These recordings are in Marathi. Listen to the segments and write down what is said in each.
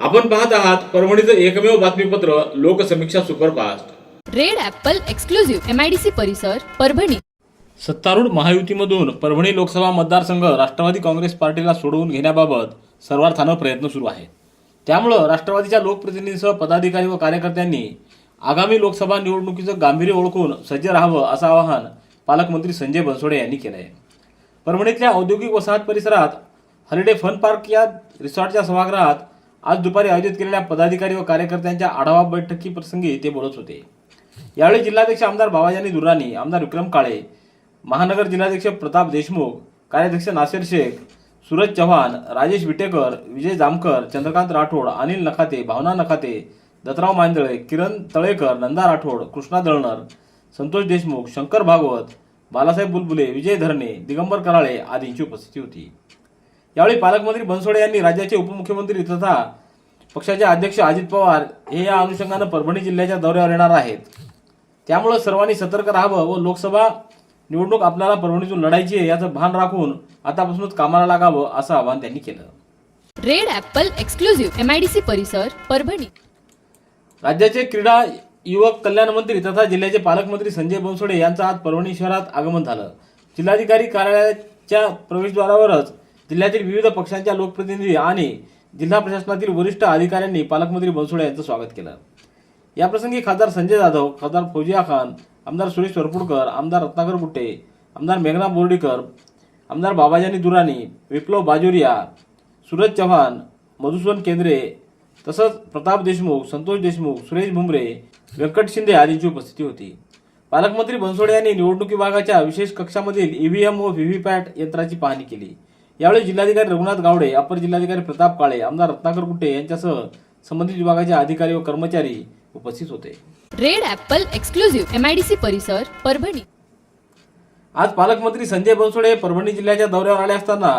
आपण पाहत आहात परभणीचं एकमेव बातमीपत्र Loksamiksha superfast. Red apple exclusive MIDC परिसर परभणी. सत्तारूढ महायुतीमधून परभणी लोकसभा मतदारसंघ राष्ट्रवादी काँग्रेस पार्टीला सोडवून घेण्याबाबत सर्वार्थानं प्रयत्न सुरू आहेत त्यामुळं राष्ट्रवादीच्या लोकप्रतिनिधीसह पदाधिकारी व कार्यकर्त्यांनी आगामी लोकसभा निवडणुकीचं गांभीर्य ओळखून सज्ज राहावं असं आवाहन पालकमंत्री संजय बनसोडे यांनी केलं आहे परभणीतल्या औद्योगिक वसाहत परिसरात हॉलिडे फन पार्क या रिसॉर्टच्या सभागृहात आज दुपारी आयोजित केलेल्या पदाधिकारी व कार्यकर्त्यांच्या आढावा बैठकी प्रसंगी ते बोलत होते. यावेळी जिल्हाध्यक्ष आमदार बाबाजानी दुराणी आमदार विक्रम काळे महानगर जिल्हाध्यक्ष प्रताप देशमुख कार्याध्यक्ष नासिर शेख सूरज चव्हाण राजेश विटेकर विजय जामकर चंद्रकांत राठोड अनिल नखाते भावना नखाते दत्तराव मांदळे किरण तळेकर नंदा राठोड कृष्णा दळणर संतोष देशमुख शंकर भागवत बालासाहेब बुलबुले विजय धरणे दिगंबर कराळे आदींची उपस्थिती होती. यावेळी पालकमंत्री बनसोडे यांनी राज्याचे उपमुख्यमंत्री तथा पक्षाचे अध्यक्ष अजित पवार हे या अनुषंगानं परभणी जिल्ह्याच्या दौऱ्यावर येणार आहेत. त्यामुळं सर्वांनी सतर्क राहावं व लोकसभा निवडणूक आपल्याला परभणीतून लढायची आहे याचं भान राखून आतापासूनच कामाला लागावं असं आवाहन त्यांनी केलं. रेड ॲपल एक्सक्लुझिव्ह एमआयडीसी परिसर परभणी. राज्याचे क्रीडा युवक कल्याण मंत्री तथा जिल्ह्याचे पालकमंत्री संजय बनसोडे यांचं आज परभणी शहरात आगमन झालं. जिल्हाधिकारी कार्यालयाच्या प्रवेशद्वारावरच जिल्ह्यातील विविध पक्षांच्या लोकप्रतिनिधी आणि जिल्हा प्रशासनातील वरिष्ठ अधिकाऱ्यांनी पालकमंत्री बनसोडे यांचं स्वागत केलं. याप्रसंगी खासदार संजय जाधव खासदार फौजिया खान आमदार सुरेश वरपुडकर आमदार रत्नाकर गुट्टे आमदार मेघना बोर्डीकर आमदार बाबाजानी दुराणी विप्लव बाजोरिया सूरज चव्हाण मधुसूदन केंद्रे तसंच प्रताप देशमुख संतोष देशमुख सुरेश भुमरे व्यंकट शिंदे आदींची उपस्थिती होती. पालकमंत्री बनसोडे यांनी निवडणूक विभागाच्या विशेष कक्षामधील ईव्हीएम व व्हीव्हीपॅट यंत्राची पाहणी केली. यावेळी जिल्हाधिकारी रघुनाथ गावडे अपर जिल्हाधिकारी प्रताप काळे आमदार रत्नाकर गुट्टे यांच्यासह संबंधित विभागाचे अधिकारी व कर्मचारी उपस्थित होते. रेड ॲपल एक्सक्लुझिव्ह एमआयडीसी परिसर परभणी. आज पालकमंत्री संजय बनसोडे परभणी जिल्ह्याच्या दौऱ्यावर आले असताना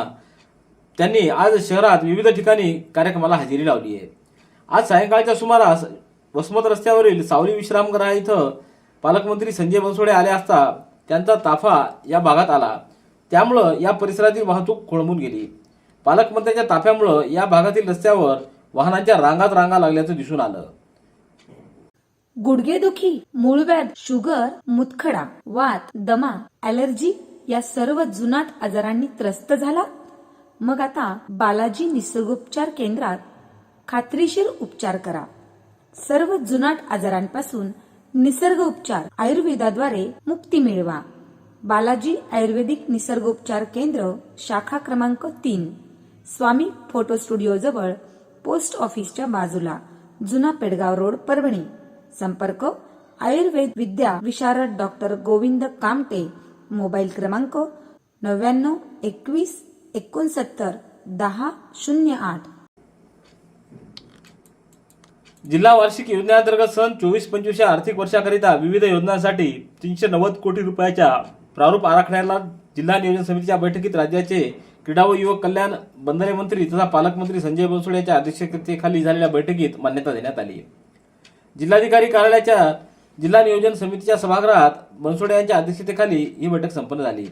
त्यांनी आज शहरात विविध ठिकाणी कार्यक्रमाला हजेरी लावली आहे. आज सायंकाळच्या सुमारास वसमत रस्त्यावरील सावली विश्रामगृह इथं पालकमंत्री संजय बनसोडे आले असता त्यांचा ताफा या भागात आला. त्यामुळं या परिसरातील वाहतूक खोळंबून गेली. पालकमंत्र्यांच्या ताफ्यामुळं या भागातील रस्त्यावर वाहनांच्या रांगात रांगा लागल्याचं दिसून आलं. गुडघेदुखी मूळव्याध शुगर मुतखडा वात दमा अलर्जी या सर्व जुनाट आजारांनी त्रस्त झाला. मग आता बालाजी निसर्गोपचार केंद्रात खात्रीशीर उपचार करा. सर्व जुनाट आजारांपासून निसर्ग उपचार आयुर्वेदाद्वारे मुक्ती मिळवा. बालाजी आयुर्वेदिक निसर्गोपचार केंद्र शाखा क्रमांक तीन. स्वामी फोटो स्टुडिओ जवळ पोस्ट ऑफिसच्या बाजूला जुना पेडगाव रोड परभणी. संपर्क आयुर्वेद विद्या विशारद डॉक्टर गोविंद कामटे. मोबाईल क्रमांक नव्याण्णव एकवीस एकोणसत्तर दहा शून्य आठ. जिल्हा वार्षिक योजनेअंतर्गत सन चोवीस पंचवीस या आर्थिक वर्षाकरिता विविध योजनांसाठी तीनशे नव्वद कोटी रुपयाच्या प्रारूप आराखड्याला जिल्हा नियोजन समितीच्या बैठकीत राज्याचे क्रीडा व युवक कल्याण बंधारे मंत्री तथा पालकमंत्री संजय बनसोड यांच्या अध्यक्षतेखाली झालेल्या बैठकीत मान्यता देण्यात आली. जिल्हाधिकारी कार्यालयाच्या जिल्हा नियोजन समितीच्या सभागृहात बनसोडे यांच्या अध्यक्षतेखाली ही बैठक संपन्न झाली.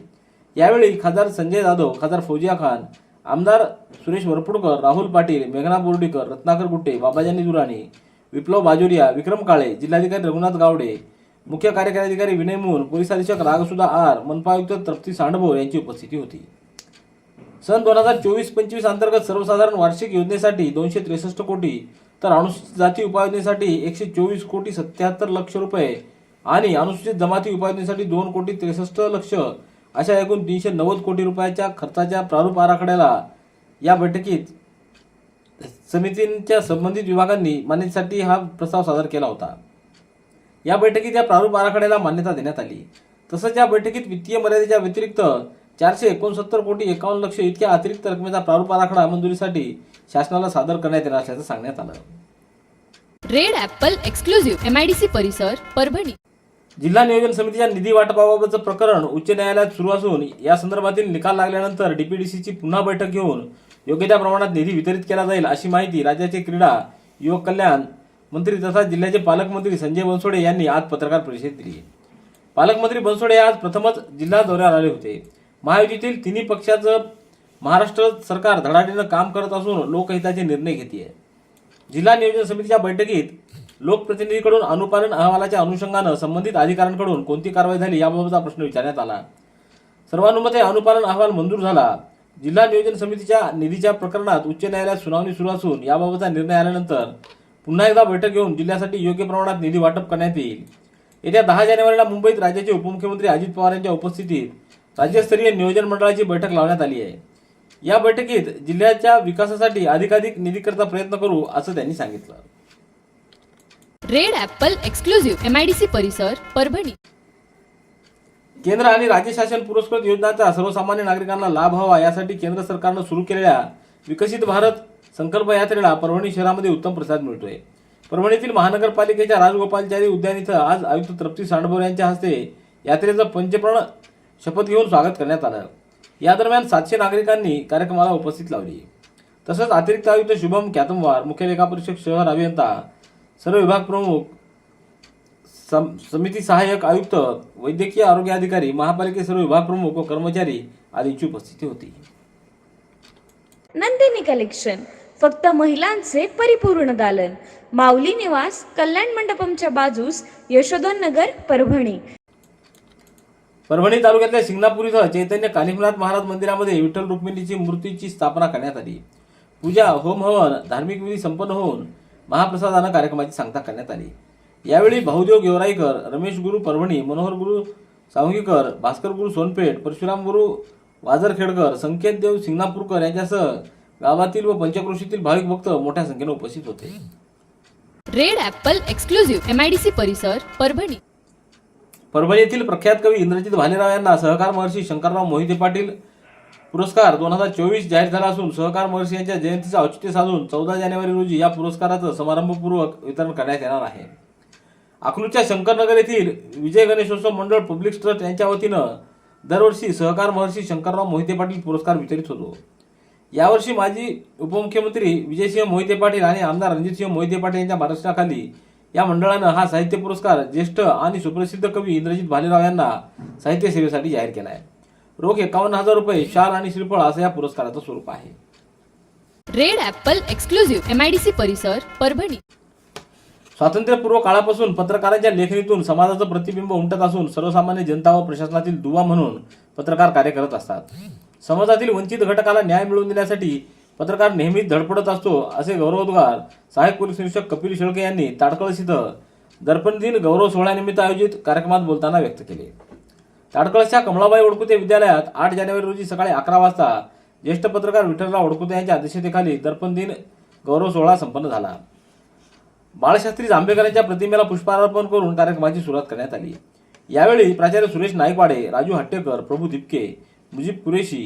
यावेळी खासदार संजय जाधव खासदार फौजिया खान आमदार सुरेश वरपुडकर राहुल पाटील मेघना बोर्डीकर रत्नाकर गुट्टे बाबाजानी दुराणी विप्लव बाजोरिया विक्रम काळे जिल्हाधिकारी रघुनाथ गावडे मुख्य कार्यकारी अधिकारी विनय मोहन पोलीस अधीक्षक रागसुधा आर मनपा आयुक्त तृप्ती सांडभोर यांची उपस्थिती होती. सन दोन हजार चोवीस पंचवीस अंतर्गत सर्वसाधारण वार्षिक योजनेसाठी दोनशे त्रेसष्ट कोटी तर अनुसूचित जाती उपाययोजनेसाठी एकशे चोवीस कोटी सत्याहत्तर लक्ष रुपये आणि अनुसूचित जमाती उपाययोजनेसाठी दोन कोटी त्रेसष्ट लक्ष अशा एकूण तीनशे नव्वद कोटी रुपयाच्या खर्चाच्या प्रारूप आराखड्याला या बैठकीत समितींच्या संबंधित विभागांनी मान्यतेसाठी हा प्रस्ताव सादर केला होता. या बैठकीत या प्रारूप आराखड्याला मान्यता देण्यात आली. तसंच या बैठकीत वित्तीय मर्यादेच्या व्यतिरिक्त चारशे एकोणसत्तर कोटी एकावन्न लक्ष इतक्या अतिरिक्त रकमेचा प्रारूप आराखडा मंजुरीसाठी शासनाला सादर करण्यात येणार असल्याचं सांगण्यात आलं. Red apple exclusive M I D C परिसर परभणी. जिल्हा नियोजन समितीच्या निधी वाटपाबाबतचं प्रकरण उच्च न्यायालयात सुरू असून या संदर्भातील निकाल लागल्यानंतर डीपीडीसीची पुन्हा बैठक घेऊन योग्य त्या प्रमाणात निधी वितरित केला जाईल अशी माहिती राज्याचे क्रीडा युवक कल्याण मंत्री तथा जिल्ह्याचे पालकमंत्री संजय बनसोडे यांनी आज पत्रकार परिषद दिली. पालकमंत्री बनसोडे आज प्रथमच जिल्हा दौऱ्यावर आले होते. महायुतीतील तिन्ही पक्षाचं महाराष्ट्र सरकार धडाडीनं काम करत असून लोकहिताचे निर्णय घेते जिल्हा नियोजन समितीच्या बैठकीत लोकप्रतिनिधीकडून अनुपालन अहवालाच्या अनुषंगानं संबंधित अधिकाऱ्यांकडून कोणती कारवाई झाली याबाबतचा प्रश्न विचारण्यात आला. सर्वानुमते अनुपालन अहवाल मंजूर झाला. जिल्हा नियोजन समितीच्या निधीच्या प्रकरणात उच्च न्यायालयात सुनावणी सुरू असून याबाबतचा निर्णय आल्यानंतर पुन्हा एकदा बैठक घेऊन जिल्ह्यासाठी योग्य प्रमाणात निधी वाटप करण्यात येईल. येत्या दहा जानेवारीला मुंबईत राज्याचे उपमुख्यमंत्री अजित पवार यांच्या उपस्थितीत राज्यस्तरीय नियोजन मंडळाची बैठक लावण्यात आली आहे. या बैठकीत जिल्ह्याच्या विकासासाठी अधिकाधिक निधीकरता प्रयत्न करू असं त्यांनी सांगितलं. Red apple exclusive M I D C परिसर परभणी. केंद्र आणि राज्य शासन पुरस्कृत योजनांचा सर्वसामान्य नागरिकांना लाभ व्हावा यासाठी केंद्र सरकारनं सुरू केलेल्या विकसित भारत संकल्प यात्रेला परभणी शहरामध्ये उत्तम प्रसाद मिळतोय. परभणीतील महानगरपालिकेच्या राजगोपालचारी उद्यान इथं आज आयुक्त तृप्ती सांडभोर यांच्या हस्ते यात्रेचं पंचप्रण शपथ घेऊन स्वागत करण्यात आलं. या दरम्यान सातशे नागरिकांनी कार्यक्रमाला उपस्थित लावली. तसंच अतिरिक्त आयुक्त शुभम कॅतमवार मुख्य लेखापरीक्षक शहर अभियंता सर्व विभाग प्रमुख सम- समिती सहाय्यक आयुक्त वैद्यकीय आरोग्य अधिकारी महापालिके सर्व विभाग प्रमुख व कर्मचारी आदींची उपस्थिती होती. नंदिनी कलेक्शन. फक्त महिलांचे परिपूर्ण दालन. माऊली निवास कल्याण मंडपमच्या बाजूस यशोधन नगर परभणी. परभणी तालुक्यातल्या शिंगणापूर इथं चैतन्य कालिमनाथ महाराज मंदिरामध्ये विठ्ठल रुक्मिणीची मूर्तीची स्थापना करण्यात आली. पूजा होम हवन धार्मिक विधी संपन्न होऊन महाप्रसादानं कार्यक्रमाची सांगता करण्यात आली. यावेळी भाऊदेव गेवराईकर रमेश गुरु परभणी मनोहर गुरु सावंगीकर भास्कर गुरु सोनपेठ परशुराम गुरु वाजरखेडकर संकेत देव सिंगणापूरकर यांच्यासह गावातील व पंचक्रोशीतील भाविक भक्त मोठ्या संख्येने उपस्थित होते. Red apple exclusive M I D C परिसर परभणी. परभणी येथील प्रख्यात कवी इंद्रजित भालेराव यांना सहकार महर्षी शंकरराव मोहिते पाटील पुरस्कार दोन हजार चोवीस जाहीर झाला असून सहकार महर्षी यांच्या जयंतीचं औचित्य साधून चौदा जानेवारी रोजी या पुरस्काराचं समारंभपूर्वक वितरण करण्यात येणार आहे. अकलूजच्या शंकरनगर येथील विजय गणेशोत्सव मंडळ पब्लिक ट्रस्ट यांच्या वतीनं दरवर्षी सहकार महर्षी शंकरराव मोहिते पाटील पुरस्कार वितरित होतो. यावर्षी माजी उपमुख्यमंत्री विजयसिंह मोहिते पाटील आणि आमदार रणजितसिंह मोहिते पाटील यांच्या मार्गदर्शनाखाली या मंडळानं हा साहित्य पुरस्कार ज्येष्ठ आणि सुप्रसिद्ध कवी इंद्रजित भालेराव यांना साहित्य सेवेसाठी जाहीर केला आहे रोख एकावन्न हजार रुपये शाल आणि श्रीफळ असं या पुरस्काराचं स्वरूप आहे. Red apple exclusive M I D C परिसर परभणी. स्वातंत्र्यपूर्व काळापासून पत्रकारांच्या लेखणीतून समाजाचं प्रतिबिंब उमटत असून सर्वसामान्य जनता व प्रशासनातील दुवा म्हणून पत्रकार कार्य करत असतात. समाजातील वंचित घटकाला न्याय मिळवून देण्यासाठी पत्रकार नेहमीच धडपडत असतो असे गौरवोद्गार सहाय्यक पोलीस निरीक्षक कपिल शेळके यांनी ताडकळस इथं दर्पण दिन गौरव सोहळ्यानिमित्त आयोजित कार्यक्रमात बोलताना व्यक्त केले. ताडकळसच्या कमळाबाई ओडकुते विद्यालयात आठ जानेवारी रोजी सकाळी अकरा वाजता ज्येष्ठ पत्रकार विठ्ठलराव ओडकुते यांच्या अध्यक्षतेखाली दर्पण दिन गौरव सोहळा संपन्न झाला. बाळशास्त्री जांभेकर यांच्या प्रतिमेला पुष्पार्पण करून कार्यक्रमाची सुरुवात करण्यात आली. यावेळी प्राचार्य सुरेश नाईकवाडे राजू हट्टेकर प्रभू दिपके मुजीब कुरेशी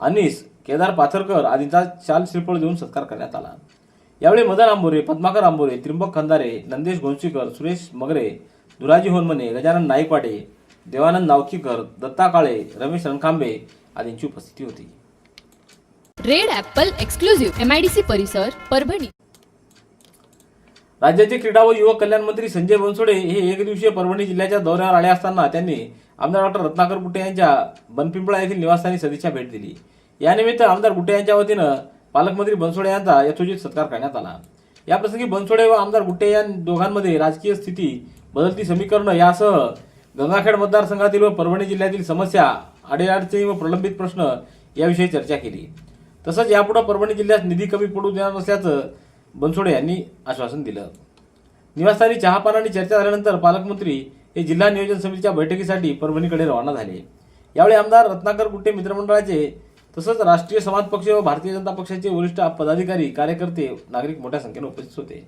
अनिस केदार पाथरकर आदींचा शाल श्रीफळ देऊन सत्कार करण्यात आला. यावेळी मदन आंबोरे पद्माकर आंबोरे त्रिंबक खंदारे नंदेश घोंशीकर सुरेश मगरे धुराजी होनमने गजानन नाईकवाडे देवानंद नावकीकर दत्ता काळे रमेश रणखांबे आदींची उपस्थिती होती. Red apple exclusive M I D C परिसर परभणी. राज्याचे क्रीडा व युवक कल्याण मंत्री संजय बनसोडे हे एक दिवसीय परभणी जिल्ह्याच्या दौऱ्यावर आले असताना त्यांनी आमदार डॉक्टर रत्नाकर गुट्टे यांच्या बनपिंपळा येथील निवासस्थानी सदिच्छा भेट दिली. यानिमित्त आमदार गुट्टे यांच्या वतीनं पालकमंत्री बनसोडे यांचा यथोचित सत्कार करण्यात आला. याप्रसंगी बनसोडे व आमदार गुट्टे या दोघांमध्ये राजकीय स्थिती बदलती समीकरणं यासह गंगाखेड मतदारसंघातील व परभणी जिल्ह्यातील समस्या अडीअडचणी व प्रलंबित प्रश्न याविषयी चर्चा केली. तसंच यापुढे परभणी जिल्ह्यात निधी कमी पडू देणार नसल्याचं बनसोडे यांनी आश्वासन दिलं. निवासस्थानी चहापान आणि चर्चा झाल्यानंतर पालकमंत्री हे जिल्हा नियोजन समितीच्या बैठकीसाठी परभणीकडे रवाना झाले. यावेळी आमदार रत्नाकर गुट्टे मित्रमंडळाचे तसंच राष्ट्रीय समाज पक्ष व भारतीय जनता पक्षाचे वरिष्ठ पदाधिकारी कार्यकर्ते नागरिक मोठ्या संख्येने उपस्थित होते.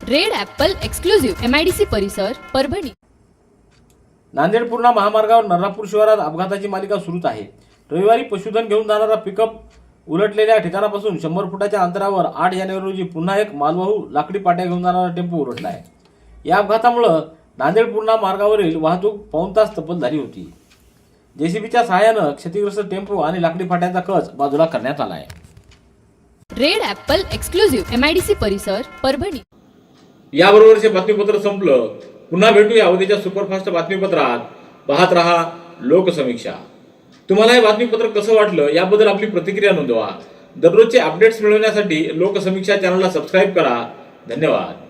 Red apple exclusive M I D C परिसर परभणी. नांदेड पूर्णा महामार्गावर नर्रापूर शिवारात अपघाताची मालिका सुरूच आहे. रविवारी पशुधन घेऊन जाणारा पिकअप उलटलेल्या ठिकाणापासून शंभर फुटाच्या अंतरावर आठ जानेवारी रोजी पुन्हा एक मालवाहू लाकडी पाट्या घेऊन जाणारा टेम्पो उलटला आहे. या अपघातामुळं नांदेड पूर्णा मार्गावरील वाहतूक पाऊण तास तब्बल झाली होती. जेसीबीच्या सहाय्यानं क्षतिग्रस्त टेम्पो आणि लाकडी फाट्यांचा कच बाजूला करण्यात आला आहे. Red apple exclusive M I D C परिसर परभणी. याबरोबरचे बातमीपत्र संपलं. पुन्हा भेटूया उद्याच्या सुपरफास्ट बातमीपत्रात. पाहत रहा लोकसमीक्षा. तुम्हाला हे बातमीपत्र कसं वाटलं याबद्दल आपली प्रतिक्रिया नोंदवा. दररोजचे अपडेट्स मिळवण्यासाठी लोकसमीक्षा चॅनलला सबस्क्राईब करा. धन्यवाद.